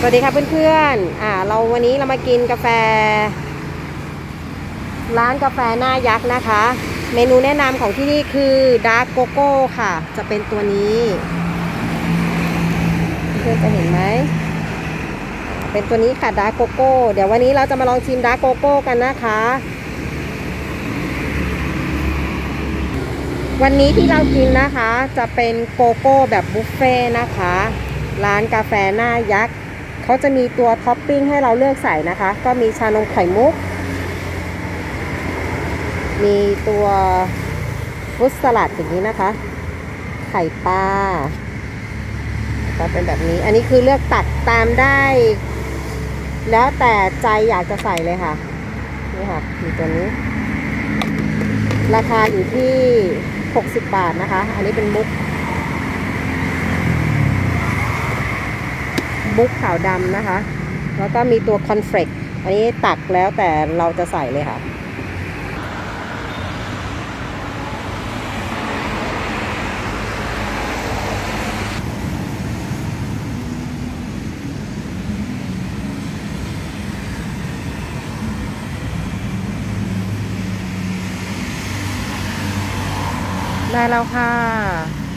สวัสดีค่ะเพื่อนๆ อ่า เราวันนี้เรามากินกาแฟ ร้านกาแฟหน้ายักษ์นะคะ เมนูแนะนำของที่นี่คือดาร์กโกโก้ค่ะ จะเป็นตัวนี้ เพื่อนจะเห็นไหม เป็นตัวนี้ค่ะดาร์กโกโก้ เดี๋ยววันนี้เราจะมาลองชิมดาร์กโกโก้กันนะคะ วันนี้ที่เรากินนะคะ จะเป็นโกโก้แบบบุฟเฟ่ต์นะคะ ร้านกาแฟหน้ายักษ์ เขาจะมีตัวท็อปปิ้งให้เราเลือกใส่นะคะ ก็มีชานมไข่มุก มีตัวฟุตสลัดอย่างนี้นะคะ ไข่ปลาก็เป็นแบบนี้ อันนี้คือเลือกตักตามได้ แล้วแต่ใจอยากจะใส่เลยค่ะ นี่ค่ะมีตัวนี้ ราคาอยู่ที่ 60 บาทนะคะ อันนี้เป็นมุก มุกขาวดำนะคะ แล้วก็มีตัวคอนเฟลกอันนี้ตักแล้วแต่เราจะใส่เลยค่ะ ได้แล้วค่ะ